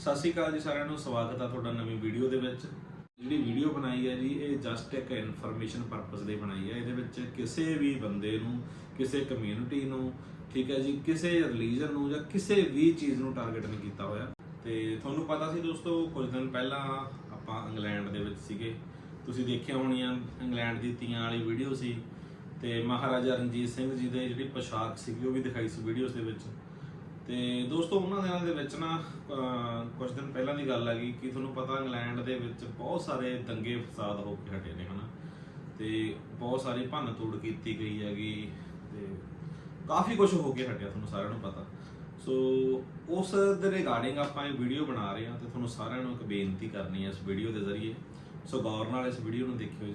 ਸਤਿ ਸ਼੍ਰੀ ਅਕਾਲ ਜੀ ਸਾਰਿਆਂ ਨੂੰ, ਸਵਾਗਤ ਆ ਤੁਹਾਡਾ ਨਵੀਂ ਵੀਡੀਓ ਦੇ ਵਿੱਚ। ਜਿਹੜੀ ਵੀਡੀਓ ਬਣਾਈ ਹੈ ਜੀ, ਇਹ ਜਸਟ ਇੱਕ ਇਨਫੋਰਮੇਸ਼ਨ ਪਰਪਸ ਲਈ ਬਣਾਈ ਹੈ ਇਹਦੇ ਵਿੱਚ ਕਿਸੇ ਵੀ ਬੰਦੇ ਨੂੰ, ਕਿਸੇ ਕਮਿਊਨਿਟੀ ਨੂੰ, ਠੀਕ ਹੈ ਜੀ, ਕਿਸੇ ਰਿਲੀਜਨ ਨੂੰ ਜਾਂ ਕਿਸੇ ਵੀ ਚੀਜ਼ ਨੂੰ ਟਾਰਗੇਟ ਨਹੀਂ ਕੀਤਾ ਹੋਇਆ। ਤੇ ਤੁਹਾਨੂੰ ਪਤਾ ਸੀ ਦੋਸਤੋ, ਕੁਝ ਦਿਨ ਪਹਿਲਾਂ ਆਪਾਂ ਇੰਗਲੈਂਡ ਦੇ ਵਿੱਚ ਸੀਗੇ। ਤੁਸੀਂ ਦੇਖਿਆ ਹੋਣੀਆਂ, ਇੰਗਲੈਂਡ ਦੀ ਤੀਆਂ ਵਾਲੀ ਵੀਡੀਓ ਸੀ। ਤੇ ਮਹਾਰਾਜਾ ਰਣਜੀਤ ਸਿੰਘ ਜੀ ਦੇ ਜਿਹੜੀ ਪੋਸ਼ਾਕ ਸੀਗੀ, ਉਹ ਵੀ ਦਿਖਾਈ ਸੀ ਵੀਡੀਓਜ਼ ਦੇ ਵਿੱਚ। ਤੇ ਦੋਸਤੋ ਉਹਨਾਂ ਦਿਨਾਂ ਦੇ ਵਿੱਚ ਨਾ ਅਹ, ਕੁਝ ਦਿਨ ਪਹਿਲਾਂ ਦੀ ਗੱਲ ਹੈਗੀ ਕਿ ਤੁਹਾਨੂੰ ਪਤਾ ਇੰਗਲੈਂਡ ਦੇ ਵਿੱਚ ਬਹੁਤ ਸਾਰੇ ਦੰਗੇ ਫਸਾਦ ਹੋ ਕੇ ਹਟੇ ਨੇ ਹਨਾ? ਤੇ ਬਹੁਤ ਸਾਰੀ ਭੰਨ ਤੋੜ ਕੀਤੀ ਗਈ ਹੈਗੀ ਤੇ ਕਾਫੀ ਕੁਝ ਹੋ ਕੇ ਹਟਿਆ ਤੁਹਾਨੂੰ ਸਾਰਿਆਂ ਨੂੰ ਪਤਾ। ਸੋ ਉਸ ਦੇ ਰਿਗਾਰਡਿੰਗ ਆਪਾਂ ਇਹ ਵੀਡੀਓ ਬਣਾ ਰਹੇ ਹਾਂ ਤੇ ਤੁਹਾਨੂੰ ਸਾਰਿਆਂ ਨੂੰ ਇੱਕ ਬੇਨਤੀ ਕਰਨੀ ਹੈ ਇਸ ਵੀਡੀਓ ਦੇ ਜ਼ਰੀਏ। ਸੋ ਗੌਰ ਨਾਲ ਇਸ ਵੀਡੀਓ ਨੂੰ ਦੇਖਿਓ ਜੀ।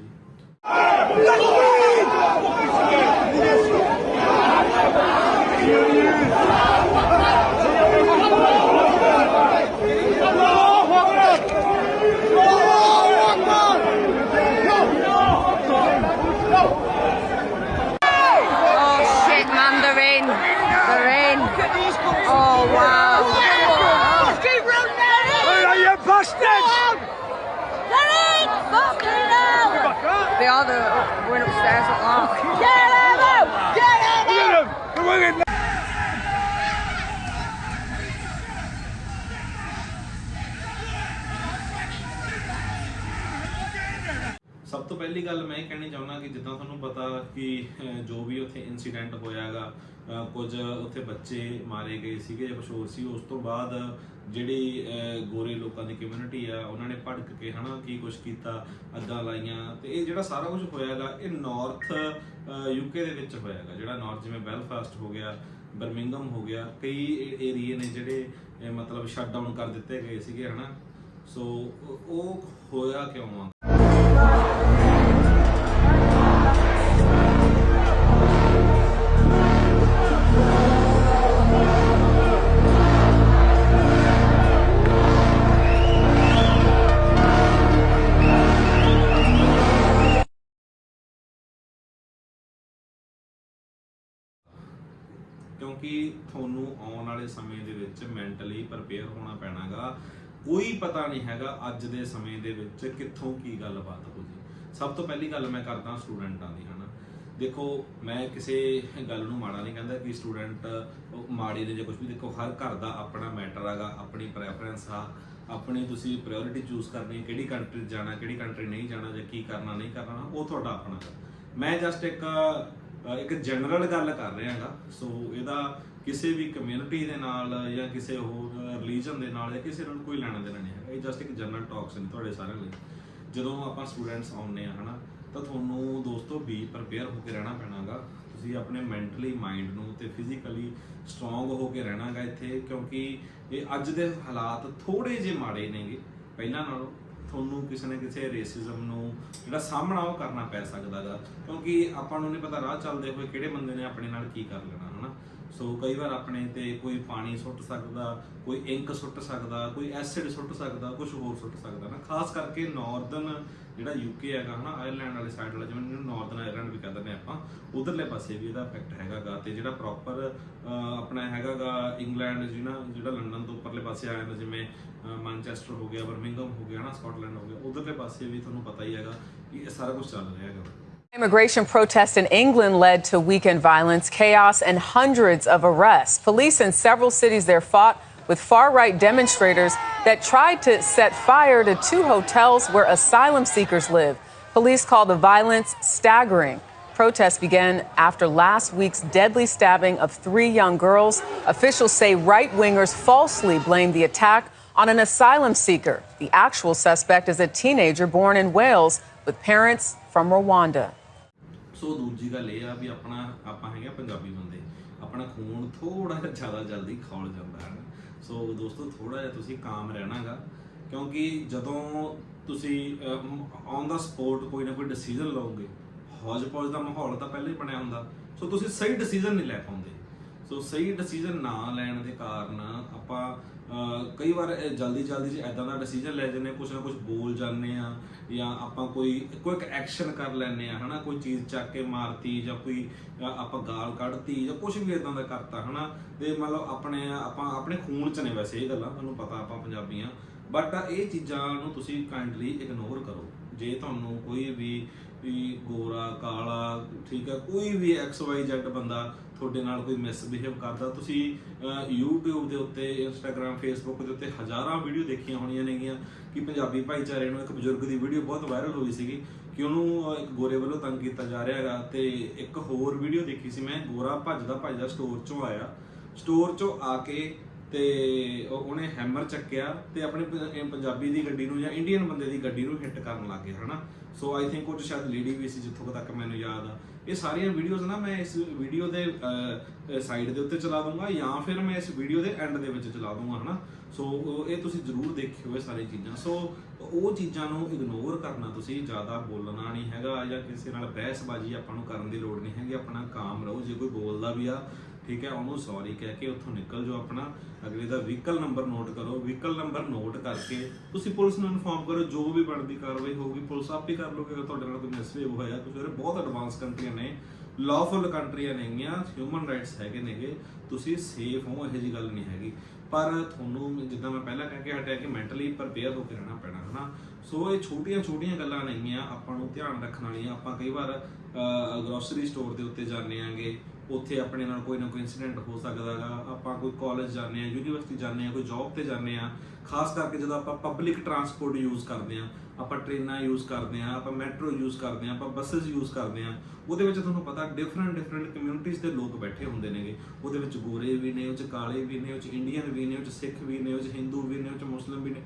ਪਹਿਲੀ ਗੱਲ ਮੈਂ ਇਹ ਕਹਿਣੀ ਚਾਹੁੰਦਾ ਕਿ ਜਿੱਦਾਂ ਤੁਹਾਨੂੰ ਪਤਾ ਕਿ ਜੋ ਵੀ ਉੱਥੇ ਇਨਸੀਡੈਂਟ ਹੋਇਆਗਾ ਕੁਝ ਉੱਥੇ ਬੱਚੇ ਮਾਰੇ ਗਏ ਸੀਗੇ ਜਾਂ ਕੁਝ ਹੋਰ ਸੀ, ਉਸ ਤੋਂ ਬਾਅਦ ਜਿਹੜੀ ਗੋਰੇ ਲੋਕਾਂ ਦੀ ਕਮਿਊਨਿਟੀ ਆ, ਉਹਨਾਂ ਨੇ ਭੜਕ ਕੇ ਹਨਾ ਕੀ ਕੁਝ ਕੀਤਾ ਅੱਗਾਂ ਲਾਈਆਂ, ਤੇ ਇਹ ਜਿਹੜਾ ਸਾਰਾ ਕੁਝ ਹੋਇਆਗਾ, ਇਹ ਨਾਰਥ ਯੂਕੇ ਦੇ ਵਿੱਚ ਹੋਇਆਗਾ, ਜਿਹੜਾ ਨਾਰਥ ਜਿਵੇਂ ਬੈਲਫਾਸਟ ਹੋ ਗਿਆ ਬਰਮਿੰਗਮ ਹੋ ਗਿਆ, ਕਈ ਏਰੀਏ ਨੇ ਜਿਹੜੇ ਮਤਲਬ ਸ਼ਟ ਡਾਊਨ ਕਰ ਦਿੱਤੇ ਗਏ ਸੀਗੇ ਹਨਾ ਸੋ ਉਹ- ਉਹ ਹੋਇਆ ਕਿਉਂ ਆ? ਕਿਉਂਕਿ ਤੁਹਾਨੂੰ ਆਉਣ ਵਾਲੇ ਸਮੇਂ ਦੇ ਵਿੱਚ ਮੈਂਟਲੀ ਪ੍ਰਪੇਅਰ ਹੋਣਾ ਪੈਣਾਗਾ। ਕੋਈ ਪਤਾ ਨਹੀਂ ਹੈਗਾ ਅੱਜ ਦੇ ਸਮੇਂ ਦੇ ਵਿੱਚ ਕਿੱਥੋਂ ਕੀ ਗੱਲਬਾਤ ਹੋ ਜੀ ਸਭ ਤੋਂ ਪਹਿਲੀ ਗੱਲ ਮੈਂ ਕਰਦਾ ਸਟੂਡੈਂਟਾਂ ਦੀ, ਹਨਾ। ਦੇਖੋ, ਮੈਂ ਕਿਸੇ ਗੱਲ ਨੂੰ ਮਾੜਾ ਨਹੀਂ ਕਹਿੰਦਾ ਕਿ ਸਟੂਡੈਂਟ ਮਾੜੇ ਨੇ ਜਾਂ ਕੁਝ ਵੀ, ਦੇਖੋ, ਹਰ ਘਰ ਦਾ ਆਪਣਾ ਮੈਟਰ ਹੈਗਾ, ਆਪਣੀ ਪ੍ਰੈਫਰੈਂਸ ਆ, ਆਪਣੀ ਤੁਸੀਂ ਪ੍ਰਾਇੋਰਟੀ ਚੂਜ਼ ਕਰਨੀ, ਕਿਹੜੀ ਕੰਟਰੀ ਜਾਣਾ, ਕਿਹੜੀ ਕੰਟਰੀ ਨਹੀਂ ਜਾਣਾ ਜਾਂ ਕੀ ਕਰਨਾ, ਨਹੀਂ ਕਰਨਾ, ਉਹ ਤੁਹਾਡਾ ਆਪਣਾ ਗਾ। ਮੈਂ ਜਸਟ ਇੱਕ ਇੱਕ ਜਨਰਲ ਗੱਲ ਕਰ ਰਿਹਾ ਹੈਗਾ। ਸੋ ਇਹਦਾ ਕਿਸੇ ਵੀ ਕਮਿਊਨਿਟੀ ਦੇ ਨਾਲ ਜਾਂ ਕਿਸੇ ਹੋਰ ਰਿਲੀਜਨ ਦੇ ਨਾਲ ਜਾਂ ਕਿਸੇ ਨਾਲ ਕੋਈ ਲੈਣਾ ਦੇਣਾ ਨਹੀਂ ਹੈਗਾ। ਇਹ ਜਸਟ ਇੱਕ ਜਨਰਲ ਟਾਕਸ ਨੇ ਤੁਹਾਡੇ ਸਾਰਿਆਂ ਲਈ। ਜਦੋਂ ਆਪਾਂ ਸਟੂਡੈਂਟਸ ਆਉਂਦੇ ਆ ਹਨਾ, ਤਾਂ ਤੁਹਾਨੂੰ ਦੋਸਤੋ ਵੀ ਪ੍ਰਪੇਅਰ ਹੋ ਕੇ ਰਹਿਣਾ ਪੈਣਾਗਾ। ਤੁਸੀਂ ਆਪਣੇ ਮੈਂਟਲੀ ਮਾਈਂਡ ਨੂੰ ਤੇ ਫਿਜ਼ੀਕਲੀ ਸਟਰੋਂਗ ਹੋ ਕੇ ਰਹਿਣਾਗਾ ਇੱਥੇ, ਕਿਉਂਕਿ ਇਹ ਅੱਜ ਦੇ ਹਾਲਾਤ ਥੋੜੇ ਜਿਹੇ ਮਾੜੇ ਨੇਗੇ। ਪਹਿਲਾਂ ਨਾਲੋਂ ਤੁਹਾਨੂੰ ਕਿਸੇ ਨਾ ਕਿਸੇ ਰੇਸਿਜ਼ਮ ਨੂੰ ਜਿਹੜਾ ਸਾਹਮਣਾ ਉਹ ਕਰਨਾ ਪੈ ਸਕਦਾਗਾ। ਕਿਉਂਕਿ ਆਪਾਂ ਨੂੰ ਨਹੀਂ ਪਤਾ ਰਾਹ ਚੱਲਦੇ ਹੋਏ ਕਿਹੜੇ ਬੰਦੇ ਨੇ ਆਪਣੇ ਨਾਲ ਕੀ ਕਰ ਲੈਣਾ, ਹਨਾ? ਸੋ ਕਈ ਵਾਰ ਆਪਣੇ ਤੇ ਕੋਈ ਪਾਣੀ ਸੁੱਟ ਸਕਦਾ, ਕੋਈ ਇੰਕ ਸੁੱਟ ਸਕਦਾ, ਕੋਈ ਐਸਿਡ ਸੁੱਟ ਸਕਦਾ ਕੁਝ ਹੋਰ ਸੁੱਟ ਸਕਦਾ ਨਾ। ਖਾਸ ਕਰਕੇ ਨਾਰਦਰਨ ਜਿਹੜਾ ਯੂਕੇ ਹੈਗਾ ਹਨਾ ਆਇਰਲੈਂਡ ਵਾਲੇ ਸਾਈਡ ਵਾਲਾ, ਜਿਵੇਂ ਇਹਨੂੰ ਨਾਰਦਰਨ ਆਇਰਲੈਂਡ ਵੀ ਕਹਿੰਦੇ ਨੇ ਆਪਾਂ, ਉਧਰਲੇ ਪਾਸੇ ਵੀ ਇਹਦਾ ਇਫੈਕਟ ਹੈਗਾਗਾ ਤੇ ਜਿਹੜਾ ਪ੍ਰੋਪਰ ਆਪਣਾ ਹੈਗਾਗਾ ਇੰਗਲੈਂਡ ਜਿਹੜਾ ਜਿਹੜਾ ਲੰਡਨ ਤੋਂ ਉੱਪਰਲੇ ਪਾਸੇ ਆ ਜਾਂਦਾ, ਜਿਵੇਂ ਮਾਨਚੈਸਟਰ ਹੋ ਗਿਆ ਬਰਮਿੰਗਮ ਹੋ ਗਿਆ ਨਾ ਸਕਾਟਲੈਂਡ ਹੋ ਗਿਆ, ਉਧਰਲੇ ਪਾਸੇ ਵੀ ਤੁਹਾਨੂੰ ਪਤਾ ਹੀ ਹੈਗਾ ਕਿ ਇਹ ਸਾਰਾ ਕੁਝ ਚੱਲ ਰਿਹਾ ਹੈਗਾ। Immigration protests in England led to weekend violence, chaos, and hundreds of arrests. Police in several cities there fought with far right demonstrators that tried to set fire to two hotels where asylum seekers live. Police call the violence staggering. Protests began after last week's deadly stabbing of three young girls. Officials say right wingers falsely blamed the attack on an asylum seeker. The actual suspect is a teenager born in Wales with parents from Rwanda. ਸੋ ਦੂਜੀ ਗੱਲ ਇਹ ਆ ਵੀ ਆਪਣਾ, ਆਪਾਂ ਹੈਗੇ ਪੰਜਾਬੀ ਬੰਦੇ। ਆਪਣਾ ਖੂਨ ਥੋੜਾ ਜਿਹਾ ਜ਼ਿਆਦਾ ਜਲਦੀ ਖੌਲ ਜਾਂਦਾ ਹੈ ਸੋ ਦੋਸਤੋ ਥੋੜਾ ਜਿਹਾ ਤੁਸੀਂ ਕਾਮ ਰਹਿਣਾਗਾ ਕਿਉਂਕਿ ਜਦੋਂ ਤੁਸੀਂ ਔਨ ਦਾ ਸਪੋਰਟ ਕੋਈ ਨਾ ਕੋਈ ਡਿਸੀਜਨ ਲਓਗੇ ਹੌਜ ਪੌਜ ਦਾ ਮਾਹੌਲ ਤਾਂ ਪਹਿਲਾਂ ਹੀ ਬਣਿਆ ਹੁੰਦਾ। ਸੋ ਤੁਸੀਂ ਸਹੀ ਡਿਸੀਜਨ ਨਹੀਂ ਲੈ ਪਾਉਂਦੇ। ਸੋ ਸਹੀ ਡਿਸੀਜਨ ਨਾ ਲੈਣ ਦੇ ਕਾਰਨ ਆਪਾਂ ਕਈ ਵਾਰ ਜਲਦੀ ਜਲਦੀ ਚ ਐਦਾਂ ਦਾ ਡਿਸੀਜਨ ਲੈ ਜਾਂਦੇ ਕੁਛ ਨਾ ਕੁਛ ਬੋਲ ਜਾਂਦੇ ਆ ਜਾਂ ਆਪਾਂ ਕੋਈ ਕੋਈ ਇੱਕ ਐਕਸ਼ਨ ਕਰ ਲੈਂਦੇ ਆ ਹਨਾ? ਕੋਈ ਚੀਜ਼ ਚੱਕ ਕੇ ਮਾਰਤੀ ਜਾਂ ਕੋਈ ਆਪਾਂ ਗਾਲ ਕੱਢਤੀ ਜਾਂ ਕੁਛ ਵੀ ਇਦਾਂ ਦਾ ਕਰਤਾ, ਹਨਾ? ਤੇ ਮਤਲਬ ਆਪਣੇ, ਆਪਾਂ ਆਪਣੇ ਖੂਨ ਚ ਨੇ ਵੈਸੇ ਇਹ ਗੱਲਾਂ, ਤੁਹਾਨੂੰ ਪਤਾ ਆਪਾਂ ਪੰਜਾਬੀਆਂ। ਬਟ ਇਹ ਚੀਜ਼ਾਂ ਨੂੰ ਤੁਸੀਂ ਕਾਈਂਡਲੀ ਇਗਨੋਰ ਕਰੋ। ਜੇ ਤੁਹਾਨੂੰ ਕੋਈ ਵੀ ਵੀ ਗੋਰਾ, ਕਾਲਾ, ਠੀਕ ਹੈ, ਕੋਈ ਵੀ ਐਕਸ ਵਾਈ ਜ਼ੈਡ ਬੰਦਾ ਤੁਹਾਡੇ ਨਾਲ ਕੋਈ ਮਿਸਬਿਹੇਵ ਕਰਦਾ। ਤੁਸੀਂ ਅਹ, YouTube ਦੇ ਉੱਤੇ Instagram Facebook ਦੇ ਉੱਤੇ ਹਜ਼ਾਰਾਂ ਵੀਡੀਓ ਦੇਖੀਆਂ ਹੋਣੀਆਂ ਨੇਗੀਆਂ ਕਿ ਪੰਜਾਬੀ ਭਾਈਚਾਰੇ ਨੂੰ ਇੱਕ ਬਜ਼ੁਰਗ ਦੀ ਵੀਡੀਓ ਬਹੁਤ ਵਾਇਰਲ ਹੋਈ ਸੀਗੀ ਕਿ ਉਹਨੂੰ ਇੱਕ ਗੋਰੇ ਵੱਲੋਂ ਤੰਗ ਕੀਤਾ ਜਾ ਰਿਹਾ ਹੈਗਾ ਤੇ ਇੱਕ ਹੋਰ ਵੀਡੀਓ ਦੇਖੀ ਸੀ ਮੈਂ ਗੋਰਾ ਭੱਜਦਾ ਭੱਜਦਾ ਸਟੋਰ ਚੋਂ ਆਇਆ। ਸਟੋਰ ਚੋਂ ਆ ਕੇ ਤੇ ਉਹ- ਉਹਨੇ ਹੈਮਰ ਚੱਕਿਆ ਤੇ ਆਪਣੇ ਪ- ਇਹ ਪੰਜਾਬੀ ਦੀ ਗੱਡੀ ਨੂੰ ਜਾਂ ਇੰਡੀਅਨ ਬੰਦੇ ਦੀ ਗੱਡੀ ਨੂੰ ਹਿੱਟ ਕਰਨ ਲੱਗ ਗਿਆ, ਹਨਾ? ਸੋ ਆਈ ਥਿੰਕ ਉਹ 'ਚ ਸ਼ਾਇਦ ਲੇਡੀ ਵੀ ਸੀ ਜਿੱਥੋਂ ਤੱਕ ਮੈਨੂੰ ਯਾਦ ਆ। ਇਹ ਸਾਰੀਆਂ ਵੀਡੀਓਜ਼ ਨਾ ਮੈਂ ਇਸ ਵੀਡੀਓ ਦੇ ਸਾਈਡ ਦੇ ਉੱਤੇ ਚਲਾ ਦੂੰਗਾ ਜਾਂ ਫਿਰ ਮੈਂ ਇਸ ਵੀਡੀਓ ਦੇ ਐਂਡ ਦੇ ਵਿੱਚ ਚਲਾ ਦੂੰਗਾ, ਹਨਾ? ਸੋ ਉਹ- ਇਹ ਤੁਸੀਂ ਜ਼ਰੂਰ ਦੇਖਿਓ ਇਹ ਸਾਰੀ ਚੀਜ਼ਾਂ। ਸੋ ਉਹ ਚੀਜ਼ਾਂ ਨੂੰ ਇਗਨੋਰ ਕਰਨਾ ਤੁਸੀਂ, ਜ਼ਿਆਦਾ ਬੋਲਣਾ ਨਹੀਂ ਹੈਗਾ ਜਾਂ ਕਿਸੇ ਨਾਲ ਬਹਿਸਬਾਜ਼ੀ ਆਪਾਂ ਨੂੰ ਕਰਨ ਦੀ ਲੋੜ ਨਹੀਂ ਹੈਗੀ, ਆਪਣਾ ਕਾਮ ਰਹੋ, ਜੇ ਕੋਈ ਬੋਲਦਾ ਵੀ ਆ ਠੀਕ ਹੈ, ਉਹਨੂੰ ਸੌਰੀ ਕਹਿ ਕੇ ਉੱਥੋਂ ਨਿਕਲ ਜਾਓ ਆਪਣਾ। ਅਗਲੇ ਦਾ ਵਹੀਕਲ ਨੰਬਰ ਨੋਟ ਕਰੋ। ਵਹੀਕਲ ਨੰਬਰ ਨੋਟ ਕਰਕੇ ਤੁਸੀਂ ਪੁਲਿਸ ਨੂੰ ਇਨਫੋਰਮ ਕਰੋ, ਜੋ ਵੀ ਬਣਦੀ ਕਾਰਵਾਈ ਹੋਊਗੀ, ਪੁਲਿਸ ਆਪੇ ਕਰ ਲਓਗੇ ਅਗਰ ਤੁਹਾਡੇ ਨਾਲ ਕੋਈ ਮਿਸਬੀਹੇਵ ਹੋਇਆ, ਤੁਸੀਂ ਉਹਦੇ ਬਹੁਤ ਐਡਵਾਂਸ ਕੰਟਰੀਆਂ ਨੇ ਲਾਫੁਲ ਕੰਟਰੀਆਂ ਨੇਗੀਆਂ ਹਿਊਮਨ ਰਾਈਟਸ ਹੈਗੇ ਨੇਗੇ, ਤੁਸੀਂ ਸੇਫ ਹੋ, ਇਹੋ ਜੀ ਗੱਲ ਨਹੀਂ ਹੈਗੀ। ਪਰ ਤੁਹਾਨੂੰ ਜਿੱਦਾਂ ਮੈਂ ਪਹਿਲਾਂ ਕਹਿ ਕੇ ਹਟਿਆ ਕਿ ਮੈਂਟਲੀ ਪ੍ਰਪੇਅਰ ਹੋ ਕੇ ਰਹਿਣਾ ਪੈਣਾ, ਹਨਾ? ਸੋ ਇਹ ਛੋਟੀਆਂ ਛੋਟੀਆਂ ਗੱਲਾਂ ਨੇਗੀਆਂ, ਆਪਾਂ ਨੂੰ ਧਿਆਨ ਰੱਖਣ ਵਾਲੀਆਂ। ਆਪਾਂ ਕਈ ਵਾਰ ਗਰੋਸਰੀ ਸਟੋਰ ਦੇ ਉੱਤੇ ਜਾਂਦੇ ਆਂਗੇ ਉੱਥੇ ਆਪਣੇ ਨਾਲ ਕੋਈ ਨਾ ਕੋਈ ਇਨਸੀਡੈਂਟ ਹੋ ਸਕਦਾ ਹੈਗਾ। ਆਪਾਂ ਕੋਈ ਕਾਲਜ ਜਾਂਦੇ ਆ ਯੂਨੀਵਰਸਿਟੀ ਜਾਂਦੇ ਆ ਕੋਈ ਜੌਬ ਤੇ ਜਾਂਦੇ ਆ ਖਾਸ ਕਰਕੇ ਜਦੋਂ ਆਪਾਂ ਪਬਲਿਕ ਟਰਾਂਸਪੋਰਟ ਯੂਜ਼ ਕਰਦੇ ਆ ਆਪਾਂ ਟ੍ਰੇਨਾਂ ਯੂਜ਼ ਕਰਦੇ ਆ ਆਪਾਂ ਮੈਟਰੋ ਯੂਜ਼ ਕਰਦੇ ਆ ਆਪਾਂ ਬੱਸਸ ਯੂਜ਼ ਕਰਦੇ ਆ ਉਹਦੇ ਵਿੱਚ ਤੁਹਾਨੂੰ ਪਤਾ ਡਿਫਰੈਂਟ ਡਿਫਰੈਂਟ ਕਮਿਊਨਿਟੀਜ਼ ਦੇ ਲੋਕ ਬੈਠੇ ਹੁੰਦੇ ਨੇਗੇ। ਉਹਦੇ ਵਿੱਚ ਗੋਰੇ ਵੀ ਨੇ, ਉਹ ਚ ਕਾਲੇ ਵੀ ਨੇ, ਉਹ ਚ ਇੰਡੀਅਨ ਵੀ ਨੇ, ਉਹ ਚ ਸਿੱਖ ਵੀ ਨੇ, ਉਹ ਚ ਹਿੰਦੂ ਵੀ ਨੇ, ਉਹ ਚ ਮੁਸਲਿਮ ਵੀ ਨੇ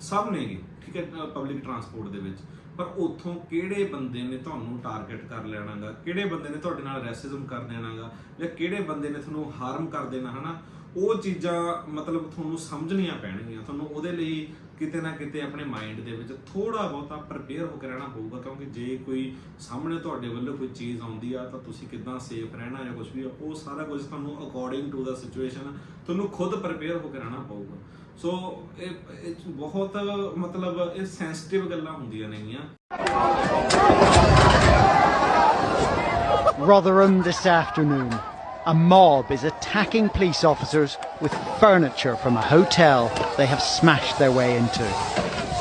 ਸਭ ਨੇਗੇ, ਠੀਕ ਹੈ ਪਬਲਿਕ ਟਰਾਂਸਪੋਰਟ ਦੇ ਵਿੱਚ। ਪਰ ਉੱਥੋਂ ਕਿਹੜੇ ਬੰਦੇ ਨੇ ਤੁਹਾਨੂੰ ਟਾਰਗੇਟ ਕਰ ਲੈਣਾਗਾ ਕਿਹੜੇ ਬੰਦੇ ਨੇ ਤੁਹਾਡੇ ਨਾਲ ਰੈਸਿਜ਼ਮ ਕਰ ਦੇਣਾਗਾ ਜਾਂ ਕਿਹੜੇ ਬੰਦੇ ਨੇ ਤੁਹਾਨੂੰ ਹਾਰਮ ਕਰ ਦੇਣਾ, ਹਨਾ? ਉਹ ਚੀਜ਼ਾਂ ਮਤਲਬ ਤੁਹਾਨੂੰ ਸਮਝਣੀਆਂ ਪੈਣਗੀਆਂ। ਤੁਹਾਨੂੰ ਉਹਦੇ ਲਈ ਕਿਤੇ ਨਾ ਕਿਤੇ ਆਪਣੇ ਮਾਈਂਡ ਦੇ ਵਿੱਚ ਥੋੜਾ ਬਹੁਤਾ ਪ੍ਰਪੇਅਰ ਹੋ ਕੇ ਰਹਿਣਾ ਪਊਗਾ, ਕਿਉਂਕਿ ਜੇ ਕੋਈ ਸਾਹਮਣੇ ਤੁਹਾਡੇ ਵੱਲੋਂ ਕੋਈ ਚੀਜ਼ ਆਉਂਦੀ ਆ, ਤਾਂ ਤੁਸੀਂ ਕਿੱਦਾਂ ਸੇਫ ਰਹਿਣਾ ਜਾਂ ਕੁਝ ਵੀ ਉਹ ਸਾਰਾ ਕੁਝ ਤੁਹਾਨੂੰ ਅਕੋਰਡਿੰਗ ਟੂ ਦਾ ਸਿਚੁਏਸ਼ਨ ਤੁਹਾਨੂੰ ਖੁਦ ਪ੍ਰਪੇਅਰ ਹੋ ਕੇ ਰਹਿਣਾ ਪਊਗਾ। ਸੋ ਇਹ ਇਹ 'ਚ ਬਹੁਤ ਮਤਲਬ ਇਹ ਸੈਂਸਿਟਿਵ ਗੱਲਾਂ ਹੁੰਦੀਆਂ ਨੇਗੀਆਂ Rotherham this afternoon. A mob is attacking police officers with furniture from a hotel they have smashed their way into,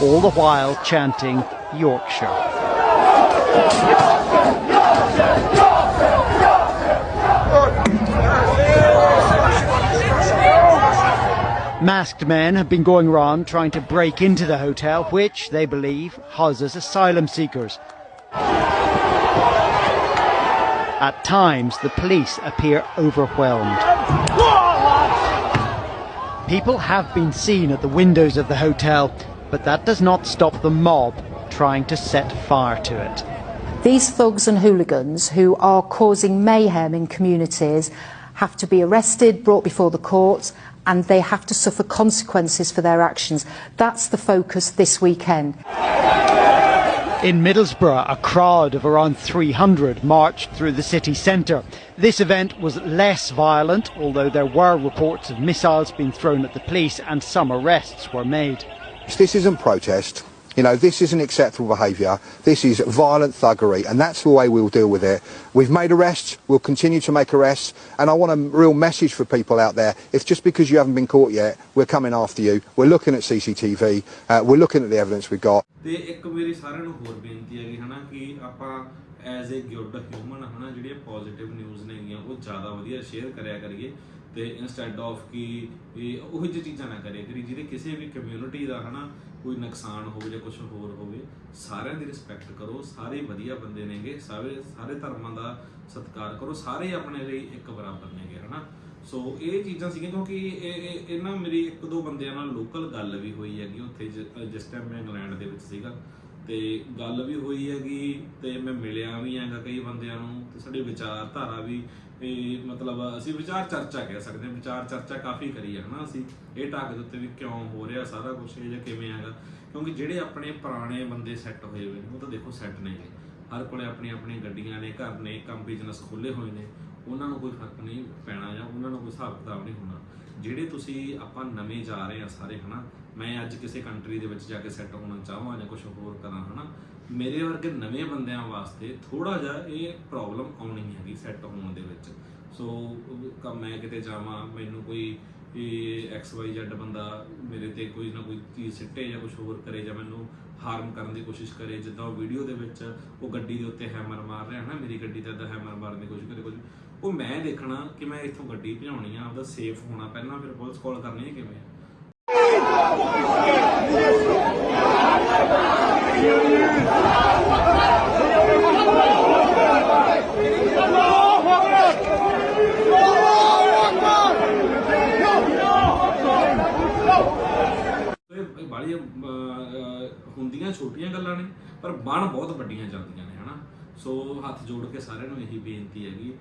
all the while chanting Yorkshire. Masked men have been going around trying to break into the hotel, which they believe houses asylum seekers. At times, the police appear overwhelmed. People have been seen at the windows of the hotel, but that does not stop the mob trying to set fire to it. These thugs and hooligans who are causing mayhem in communities have to be arrested, brought before the courts, and they have to suffer consequences for their actions. That's the focus this weekend. In Middlesbrough, a crowd of around 300 marched through the city centre. This event was less violent, although there were reports of missiles being thrown at the police and some arrests were made. This isn't protest. You know, this isn't acceptable behaviour. This is violent thuggery, and that's the way we'll deal with it. We've made arrests. We'll continue to make arrests. And I want a real message for people out there. If just because you haven't been caught yet, we're coming after you. We're looking at CCTV. Uh, we're looking at the evidence we've got. ਤੇ ਇੱਕ ਮੇਰੀ ਸਾਰਿਆਂ ਨੂੰ ਹੋਰ ਬੇਨਤੀ ਹੈਗੀ ਹਨਾ ਕਿ ਆਪਾਂ ਐਜ਼ ਅ ਗੁੱਡ ਹਿਊਮਨ ਹਨਾ ਜਿਹੜੀਆਂ ਪੋਜ਼ਿਟਿਵ ਨਿਊਜ਼ ਨੇਗੀਆਂ ਉਹ ਜ਼ਿਆਦਾ ਵਧੀਆ ਸ਼ੇਅਰ ਕਰਿਆ ਕਰੀਏ ਤੇ ਇਨਸਟੈਡ ਆਫ ਕਿ ਇਹ ਉਹ ਜਿਹੀ ਚੀਜ਼ਾਂ ਨਾ ਕਰੇ ਕਰੀ, ਜਿਹਦੇ ਕਿਸੇ ਵੀ ਕਮਿਊਨਿਟੀ ਦਾ ਹਨਾ ਕੋਈ ਨੁਕਸਾਨ ਹੋਵੇ ਜਾਂ ਕੁਝ ਹੋਰ ਹੋਵੇ, ਸਾਰਿਆਂ ਦੀ ਰਿਸਪੈਕਟ ਕਰੋ, ਸਾਰੇ ਵਧੀਆ ਬੰਦੇ ਨੇਗੇ, ਸਾਰੇ ਸਾਰੇ ਧਰਮਾਂ ਦਾ ਸਤਿਕਾਰ ਕਰੋ, ਸਾਰੇ ਆਪਣੇ ਲਈ ਇੱਕ ਬਰਾਬਰ ਨੇਗੇ ਹਨਾ। ਸੋ ਇਹ ਚੀਜ਼ਾਂ ਸੀਗੀਆਂ, ਕਿਉਂਕਿ ਇਹ, ਇਹ- ਨਾ ਮੇਰੀ ਇੱਕ ਦੋ ਬੰਦਿਆਂ ਨਾਲ ਲੋਕਲ ਗੱਲ ਵੀ ਹੋਈ ਹੈਗੀ ਉੱਥੇ ਜਿਸ ਟਾਈਮ ਮੈਂ ਇੰਗਲੈਂਡ ਦੇ ਵਿੱਚ ਸੀਗਾ। ਤੇ ਗੱਲ ਵੀ ਹੋਈ ਹੈਗੀ ਤੇ ਮੈਂ ਮਿਲਿਆ ਵੀ ਹੈਗਾ ਕਈ ਬੰਦਿਆਂ ਨੂੰ ਤੇ ਸਾਡੀ ਵਿਚਾਰਧਾਰਾ ਵੀ ਇਹ ਮਤਲਬ ਅਸੀਂ ਵਿਚਾਰ ਚਰਚਾ ਕਹਿ ਸਕਦੇ ਹਾਂ, ਵਿਚਾਰ ਚਰਚਾ ਕਾਫੀ ਕਰੀ ਹੈ ਹਨਾ ਅਸੀਂ। ਇਹ ਟਾਕ ਦੇ ਉੱਤੇ ਵੀ ਕਿਉਂ ਹੋ ਰਿਹਾ ਸਾਰਾ ਕੁਝ ਇਹ ਜਾਂ ਕਿਵੇਂ ਹੈਗਾ? ਕਿਉਂਕਿ ਜਿਹੜੇ ਆਪਣੇ ਪੁਰਾਣੇ ਬੰਦੇ ਸੈੱਟ ਹੋਏ ਹੋਏ ਨੇ, ਉਹ ਤਾਂ ਦੇਖੋ ਸੈੱਟ ਨਹੀਂ ਨੇਗੇ ਹਰ ਕੋਲੇ ਆਪਣੀਆਂ ਆਪਣੀਆਂ ਗੱਡੀਆਂ ਨੇ, ਘਰ ਨੇ, ਕੰਮ ਬਿਜ਼ਨਸ ਖੋਲੇ ਹੋਏ ਨੇ। ਉਹਨਾਂ ਨੂੰ ਕੋਈ ਫ਼ਰਕ ਨਹੀਂ ਪੈਣਾ ਜਾਂ ਉਹਨਾਂ ਨੂੰ ਕੋਈ ਹਿਸਾਬ ਕਿਤਾਬ ਨਹੀਂ ਹੋਣਾ। ਜਿਹੜੇ ਤੁਸੀਂ ਆਪਾਂ ਨਵੇਂ ਜਾ ਰਹੇ ਆ ਸਾਰੇ ਹਨਾ ਮੈਂ ਅੱਜ ਕਿਸੇ ਕੰਟਰੀ ਦੇ ਵਿੱਚ ਜਾ ਕੇ ਸੈੱਟ ਹੋਣਾ ਚਾਹਾਂ ਜਾਂ ਕੁਝ ਹੋਰ ਕਰਾਂ, ਹਨਾ? ਮੇਰੇ ਵਰਗੇ ਨਵੇਂ ਬੰਦਿਆਂ ਵਾਸਤੇ ਥੋੜਾ ਜਿਹਾ ਇਹ ਪ੍ਰੋਬਲਮ ਆਉਣੀ ਹੈਗੀ ਸੈੱਟ ਹੋਣ ਦੇ ਵਿੱਚ। ਸੋ ਕ- ਮੈਂ ਕਿਤੇ ਜਾਵਾਂ, ਮੈਨੂੰ ਕੋਈ ਇਹ ਐਕਸ ਵਾਈ ਜ਼ੈਡ ਬੰਦਾ ਮੇਰੇ ਤੇ ਕੋਈ ਨਾ ਕੋਈ ਚੀਜ਼ ਸਿੱਟੇ ਜਾਂ ਕੁਝ ਹੋਰ ਕਰੇ ਜਾਂ ਮੈਨੂੰ ਹਾਰਮ ਕਰਨ ਦੀ ਕੋਸ਼ਿਸ਼ ਕਰੇ, ਜਿੱਦਾਂ ਉਹ ਵੀਡੀਓ ਦੇ ਵਿੱਚ ਉਹ ਗੱਡੀ ਦੇ ਉੱਤੇ ਹੈਮਰ ਮਾਰ ਰਿਹਾ ਹੈ ਨਾ ਮੇਰੀ ਗੱਡੀ ਤੇ ਅੱਦਾ ਹੈਮਰ ਮਾਰਨ ਦੀ ਕੋਸ਼ਿਸ਼ ਕਰੇ ਕੁਝ ਉਹ ਮੈਂ ਦੇਖਣਾ ਕਿ ਮੈਂ ਇੱਥੋਂ ਗੱਡੀ ਭਜਾਉਣੀ ਆ, ਆਪਦਾ ਸੇਫ ਹੋਣਾ, ਪਹਿਲਾਂ ਫਿਰ ਪੁਲਿਸ ਕਾਲ ਕਰਨੀ ਹੈ ਕਿਵੇਂ ਇਹ ਬਾਲੀਆਂ ਹੁੰਦੀਆਂ ਛੋਟੀਆਂ ਗੱਲਾਂ ਨੇ ਪਰ ਬਣ ਬਹੁਤ ਵੱਡੀਆਂ ਜਾਂਦੀਆਂ ਨੇ ਹਨਾ? ਸੋ ਹੱਥ ਜੋੜ ਕੇ ਸਾਰਿਆਂ ਨੂੰ ਇਹੀ ਬੇਨਤੀ ਹੈਗੀ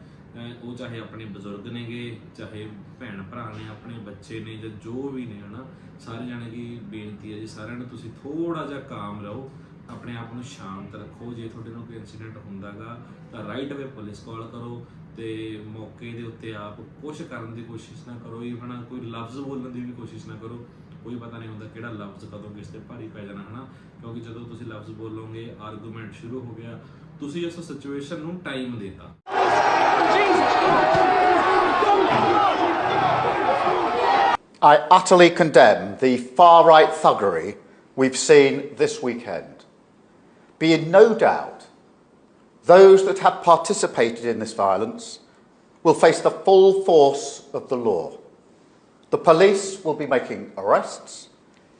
ਉਹ ਚਾਹੇ ਆਪਣੇ ਬਜ਼ੁਰਗ ਨੇਗੇ, ਚਾਹੇ ਭੈਣ ਭਰਾ ਨੇ, ਆਪਣੇ ਬੱਚੇ ਨੇ ਜਾਂ ਜੋ ਵੀ ਨੇ, ਹਨਾ, ਸਾਰੇ ਜਾਣੇ ਦੀ ਬੇਨਤੀ ਹੈ ਜੀ, ਸਾਰਿਆਂ ਨੂੰ ਤੁਸੀਂ ਥੋੜਾ ਜਿਹਾ ਕਾਮ ਰਹੋ, ਆਪਣੇ ਆਪ ਨੂੰ ਸ਼ਾਂਤ ਰੱਖੋ, ਜੇ ਤੁਹਾਡੇ ਨਾਲ ਕੋਈ ਇਨਸੀਡੈਂਟ ਹੁੰਦਾਗਾ, ਤਾਂ ਰਾਈਟ ਵੇ ਪੁਲਿਸ ਕਾਲ ਕਰੋ ਤੇ ਮੌਕੇ ਦੇ ਉੱਤੇ ਆਪ ਕੁਝ ਕਰਨ ਦੀ ਕੋਸ਼ਿਸ਼ ਨਾ ਕਰੋ ਇਵਨ ਕੋਈ ਲਫ਼ਜ਼ ਬੋਲਣ ਦੀ ਵੀ ਕੋਸ਼ਿਸ਼ ਨਾ ਕਰੋ, ਕੋਈ ਪਤਾ ਨਹੀਂ ਹੁੰਦਾ ਕਿਹੜਾ ਲਫ਼ਜ਼ ਕਦੋਂ ਕਿਸ ਤੇ ਭਾਰੀ ਪੈ ਜਾਣਾ, ਹਨਾ, ਕਿਉਂਕਿ ਜਦੋਂ ਤੁਸੀਂ ਲਫ਼ਜ਼ ਬੋਲੋਗੇ ਆਰਗੂਮੈਂਟ ਸ਼ੁਰੂ ਹੋ ਗਿਆ ਤੁਸੀਂ ਉਸ ਸਿਚੁਏਸ਼ਨ ਨੂੰ ਟਾਈਮ ਦੇਤਾ I utterly condemn the far right thuggery we've seen this weekend. Be in no doubt, those that have participated in this violence will face the full force of the law. The police will be making arrests,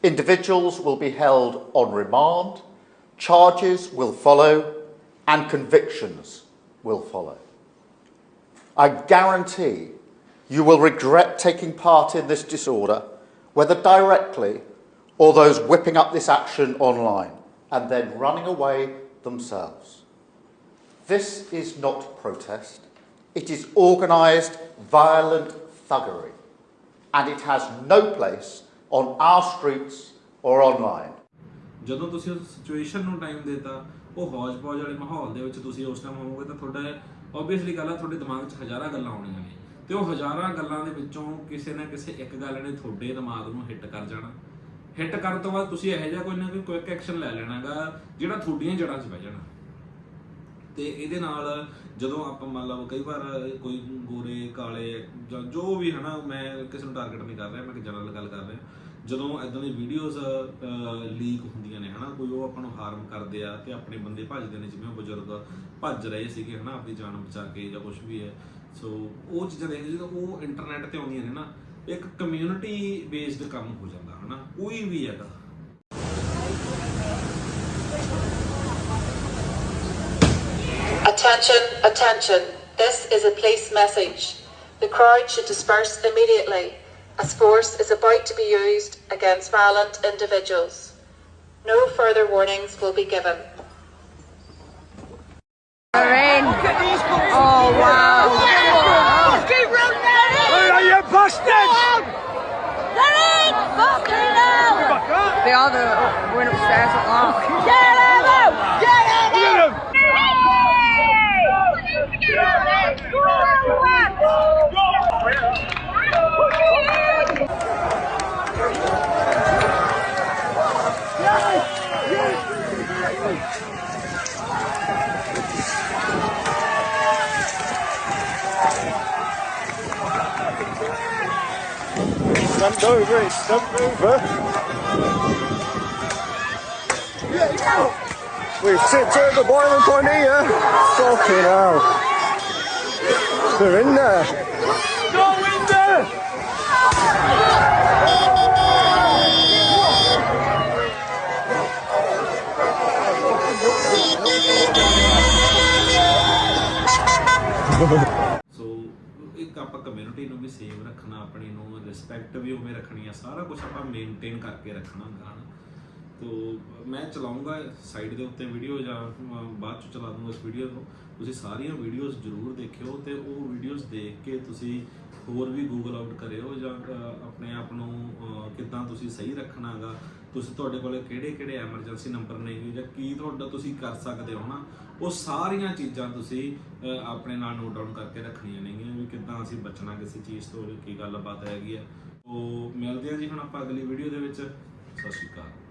individuals will be held on remand, charges will follow, and convictions will follow. I guarantee you will regret taking part in this disorder, whether directly or those whipping up this action online and then running away themselves. This is not protest, it is organised, violent thuggery, and it has no place on our streets or online. ਜਦੋਂ ਤੁਸੀਂ ਉਸ situation ਨੂੰ time ਦੇਤਾ, ਉਹ ਹੌਜ-ਪੌਜ ਵਾਲੇ ਮਾਹੌਲ ਦੇ ਵਿੱਚ ਤੁਸੀਂ ਉਸ ਟਾਈਮ ਹੋਵੋਗੇ ਤਾਂ ਤੁਹਾਡਾ ਆਬਵੀਅਸਲੀ ਗੱਲ ਆ, ਤੁਹਾਡੇ ਦਿਮਾਗ 'ਚ ਹਜ਼ਾਰਾਂ ਗੱਲਾਂ ਆਉਣੀਆਂ ਨੇ। ਤੇ ਉਹ ਹਜ਼ਾਰਾਂ ਗੱਲਾਂ ਦੇ ਵਿੱਚੋਂ ਕਿਸੇ ਨਾ ਕਿਸੇ ਇੱਕ ਗੱਲ ਨੇ ਤੁਹਾਡੇ ਦਿਮਾਗ ਨੂੰ ਹਿੱਟ ਕਰ ਜਾਣਾ। ਹਿੱਟ ਕਰਨ ਤੋਂ ਬਾਅਦ ਤੁਸੀਂ ਇਹੋ ਜਿਹਾ ਕੋਈ ਨਾ ਕੋਈ ਕੁਇਕ ਐਕਸ਼ਨ ਲੈ ਲੈਣਾਗਾ, ਜਿਹੜਾ ਤੁਹਾਡੀਆਂ ਜੜ੍ਹਾਂ 'ਚ ਬਹਿ ਜਾਣਾ। ਤੇ ਇਹਦੇ ਨਾਲ ਜਦੋਂ ਆਪਾਂ ਮੰਨ ਲਓ ਕਈ ਵਾਰ ਕੋਈ ਗੋਰੇ, ਕਾਲੇ ਜਾਂ ਜੋ ਵੀ ਹਨਾ, ਮੈਂ ਕਿਸੇ ਨੂੰ ਟਾਰਗੇਟ ਨਹੀਂ ਕਰ ਰਿਹਾ, ਮੈਂ ਜਨਰਲ ਗੱਲ ਕਰ ਰਿਹਾ। ਜਦੋਂ ਇਦਾਂ ਦੀ ਵੀਡੀਓਜ਼ ਲੀਕ ਹੁੰਦੀਆਂ ਨੇ ਹਨਾ ਕੋਈ ਉਹ ਆਪਾਂ ਨੂੰ ਹਾਰਮ ਕਰਦੇ ਆ ਤੇ ਆਪਣੇ ਬੰਦੇ ਭੱਜਦੇ ਨੇ ਜਿਵੇਂ ਉਹ ਬਜ਼ੁਰਗ ਭੱਜ ਰਹੇ ਸੀਗੇ ਹਨਾ ਆਪਣੀ ਜਾਨ ਬਚਾ ਕੇ ਜਾਂ ਕੁਝ ਵੀ ਹੈ ਸੋ ਉਹ ਚੀਜ਼ਾਂ ਦੇਖਦੇ ਜਦੋਂ ਉਹ ਇੰਟਰਨੈਟ ਤੇ ਆਉਂਦੀਆਂ ਨੇ ਨਾ ਇੱਕ ਕਮਿਊਨਿਟੀ ਬੇਸਡ ਕੰਮ ਹੋ ਜਾਂਦਾ ਹਨਾ ਕੋਈ ਵੀ ਹੈਗਾ Attention, attention. This is a police message. The crowd should disperse immediately as force is about to be used against violent individuals. No further warnings will be given. The rain. Oh wow. Where are you bastards? They all the went upstairs at last. Look at them. Jumped stump. We've tipped over boiling point here. Fucking hell. They're in there. Go in there! Ha ha ha. Community ਨੂੰ ਵੀ save ਰੱਖਣਾ, ਆਪਣੀ ਨੂੰ respect ਵੀ ਉਵੇਂ ਰੱਖਣੀ ਆ, ਸਾਰਾ ਕੁਝ ਆਪਾਂ ਮੇਨਟੇਨ ਕਰਕੇ ਰੱਖਣਾ ਹੁੰਦਾ ਹਨ। ਤੋ ਮੈਂ ਚਲਾਉਂਗਾ ਸਾਈਡ ਦੇ ਉੱਤੇ ਵੀਡੀਓ ਜਾਂ ਬਾਅਦ ਚ ਚਲਾ ਦੂੰਗਾ ਇਸ ਵੀਡੀਓ ਨੂੰ। ਤੁਸੀਂ ਸਾਰੀਆਂ ਵੀਡੀਓਜ਼ ਜ਼ਰੂਰ ਦੇਖਿਓ ਤੇ ਉਹ ਵੀਡੀਓਜ਼ ਦੇਖ ਕੇ ਤੁਸੀਂ ਹੋਰ ਵੀ ਗੂਗਲ ਆਊਟ ਕਰਿਓ ਜਾਂ ਆਪਣੇ ਆਪ ਨੂੰ ਕਿੱਦਾਂ ਤੁਸੀਂ ਸਹੀ ਰੱਖਣਾਗਾ ਤੁਸੀਂ ਤੁਹਾਡੇ ਕੋਲੇ ਕਿਹੜੇ ਕਿਹੜੇ ਐਮਰਜੈਂਸੀ ਨੰਬਰ ਨੇ ਜਾਂ ਕੀ ਤੁਹਾਡਾ ਤੁਸੀਂ ਕਰ ਸਕਦੇ ਹੋ ਨਾ ਉਹ ਸਾਰੀਆਂ ਚੀਜ਼ਾਂ ਤੁਸੀਂ ਆਪਣੇ ਨਾਲ ਨੋਟ ਡਾਊਨ ਕਰਕੇ ਰੱਖਣੀਆਂ ਨੇਗੀਆਂ ਵੀ ਕਿੱਦਾਂ ਅਸੀਂ ਬਚਣਾ ਕਿਸੇ ਚੀਜ਼ ਤੋਂ, ਕੀ ਗੱਲਬਾਤ ਹੈਗੀ ਆ। ਉਹ ਮਿਲਦੇ ਆ ਜੀ ਹੁਣ ਆਪਾਂ ਅਗਲੀ ਵੀਡੀਓ ਦੇ ਵਿੱਚ। ਸਤਿ ਸ਼੍ਰੀ ਅਕਾਲ।